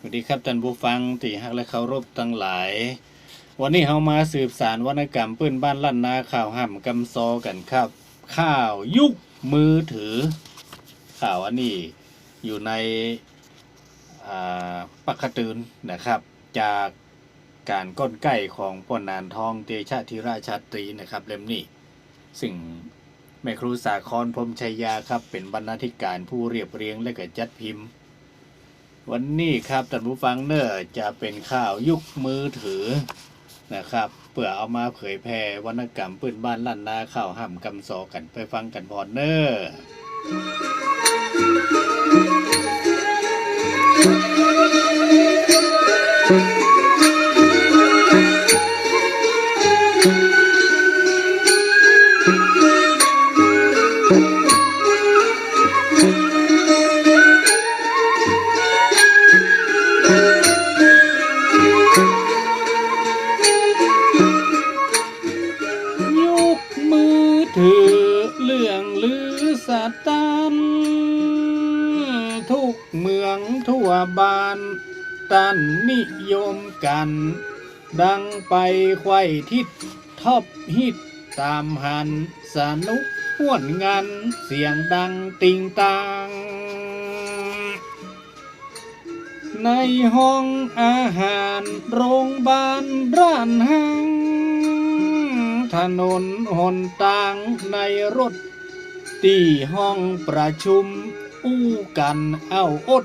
สวัสดีครับท่านผู้ฟังที่ฮักและเคารพทั้งหลาย วันนี้เรามาสืบสารวรรณกรรมปื้นบ้านลั่นนาข่าวห่ำกำซอกันครับ ข่าวยุคมือถือ ข่าวอันนี้อยู่ในอ่าปักกระตืนนะครับ จากการก้นไก่ของปอนนานทองเตชะธิราชาตรีนะครับเล่มนี้สิ่งแม่ครูสาครพรมชัยยาครับ เป็นบรรณาธิการผู้เรียบเรียงและก็จัดพิมพ์ วันนี้ครับท่านผู้ฟังเนอร์จะเป็นข่าวยุคมือถือนะครับเพื่อเอามาเผยแพร่วรรณกรรมปืนบ้านลั่นนาข่าวห่ำกำซอกันไปฟังกันพอเนอร์านตันนิยมกัน ดังไปไขว้ทิศท็อปฮิตตามหันสนุกห้วนงันเสียงดังติงตัง ในห้องอาหารโรงพยาบาลร้านห้างถนนหนตางในรถ ที่ห้องประชุมอู้กันเอาอด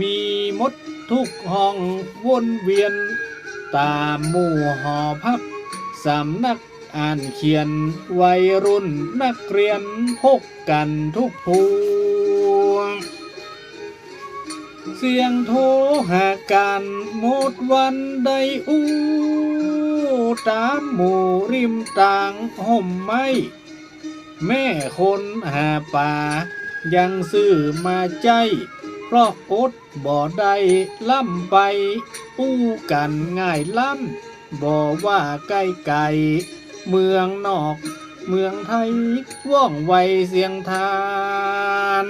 มีมดทุกห้องวนเวียน ตามหมู่หอพักสำนักอ่านเขียนวัยรุ่นนักเรียนพกกันทุกพวงเสียงโทรหากันหมดวันใดอู้ตามหมู่ริมต่างห่มไม้แม่คนหาป่ายังซื้อมาใจ เพราะอดบ่ได้ล่ำไปอู้กันง่ายล่ำบ่ว่าใกล้ไกลเมืองนอก เมืองไทยว่องไวเสียงทาน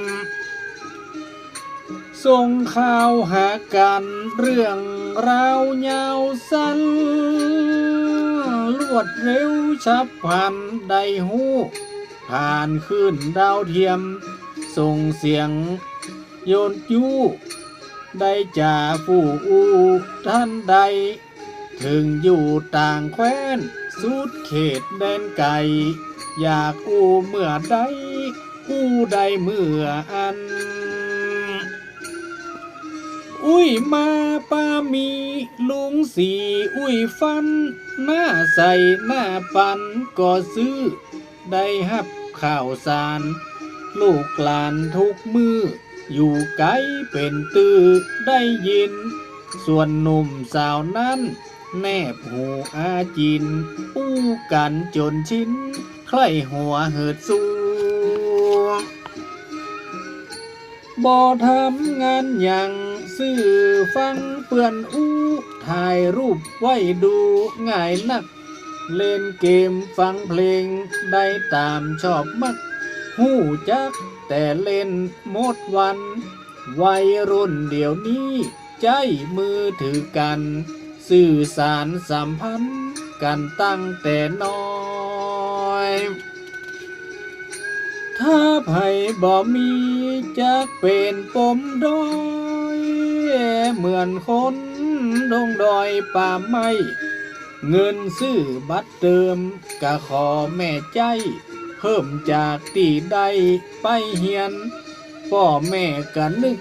ส่งข่าวหากันเรื่องราวยาวสั้นลวดเร็วฉับพลันได้หู ผ่านขึ้นดาวเทียม ส่งเสียง โยนยูได้จ่าผู้อูท่านใด ถึงอยู่ต่างแคว้น สุดเขตแดนไกลอยากอู้เมื่อใดอู้ใดเมื่ออัน อุ้ยมาป้ามีลุงสีอุ้ยฟัน หน้าใส่หน้าปันก็ซื้อ ได้ฮับข่าวสาร ลูกหลานทุกมือ อยู่ไกลเป็นตื้อได้ยิน ส่วนหนุ่มสาวนั้น แนบหูอาจินอู้กันจนชิ้น ใครหัวเหิดสูงบ่ทำงานอย่างซื่อฟังเปื่อนอู้ถ่ายรูปไว้ดูง่ายนัก เล่นเกมฟังเพลงได้ตามชอบมัก หูจักแต่เล่นหมดวัน วัยรุ่นเดี๋ยวนี้ ใจมือถือกัน สื่อสารสัมพันธ์กันตั้งแต่น้อย ถ้าไผ่บ่มีจักเป็นปมดอย เหมือนคนดงดอยป่าไม้เงินซื้อบัตรเติมกะขอแม่ใจ เพิ่มจากตีใดไปเฮียน พ่อแม่กันนึก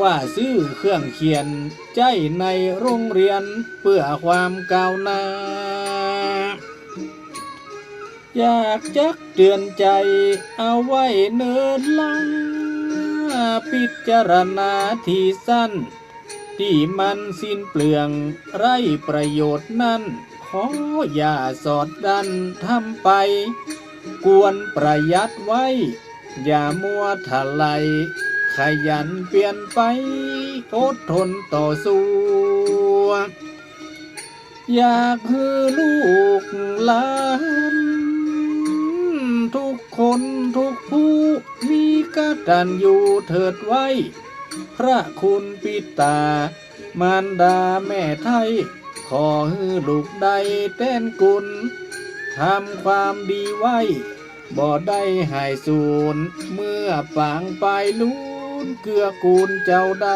ว่าซื้อเครื่องเขียนใจในโรงเรียนเพื่อความก้าวหน้า อยากจักเตือนใจเอาไว้เนินลัง พิจารณาที่สั้น ที่มันสิ้นเปลืองไรประโยชน์นั้นขออย่าสอดดันทำไป กวนประหยัดไว้ อย่ามัวทะไหลขยันเปลี่ยนไปอดทนต่อสู้อยากให้ลูกหลานทุกคนทุกผู้มีกตัญญูเถิดไว้ พระคุณปิตามารดาแม่ไทย ขอให้ลูกใดเต้นกุล ทำความดีไว้ บ่ได้หายสูญเมื่อปางไปลุ้นเกื้อกูลเจ้าใด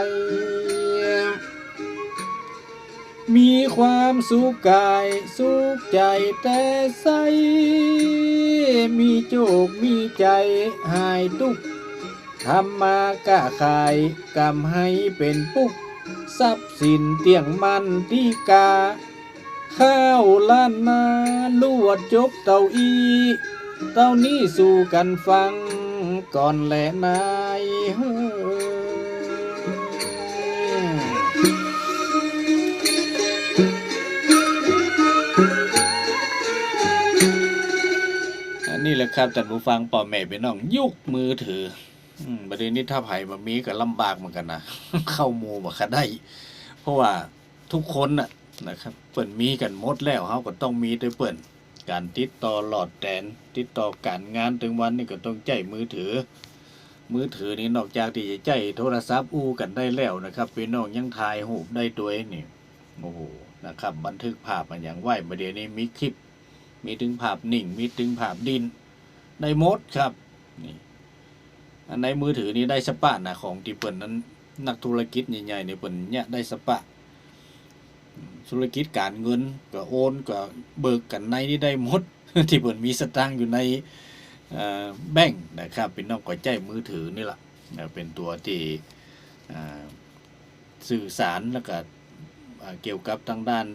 มีความสุขกาย สุขใจแต่ใส มีโจกมีใจหายทุกทำมากะขายกำให้เป็นปุกทรัพย์สินเตียงมันตีกา ข้าวล้านนาลวดจบเต้าอี เต้านี้สู่กันฟังก่อนแหละนายเฮ้ยอันนี้แหละครับท่านผู้ฟังป่อแม่พี่น้องยุคมือถือประเด็นนี้ถ้าไผ่มามีก็ลำบากเหมือนกันนะ เข้าหมูบ่คได้ เพราะว่าทุกคนน่ะ นะครับเปิ่นมีกันหมดแล้วเฮาก็ต้องมีด้วยเปิ่นการติดต่อหลอดแดนติดต่อการงานถึงวันนี้ก็ต้องใจมือถือ มือถือนี่นอกจากที่จะใจโทรศัพท์อู้กันได้แล้วนะครับพี่น้องยังถ่ายรูได้ด้วยนี่โอ้โหนะครับ บันทึกภาพมันอย่างไหวประเดี๋ยวนี้มีคลิป มีถึงภาพนิ่ง มีถึงภาพดินได้หมดครับนี่ในมือถือนี้ได้สปะนะของที่เปิ่นนั้นนักธุรกิจใหญ่ๆในเปิ่นเนี่ยได้สปะ ธุรกิจการเงินก็โอนก็เบิกกันในนี่ได้หมด ที่เปิ่นมีสตางค์อยู่ในแบงค์นะครับเป็นนอกก่อใจมือถือนี่แหละเป็นตัวที่สื่อสารแล้วก็เกี่ยวกับทางด้าน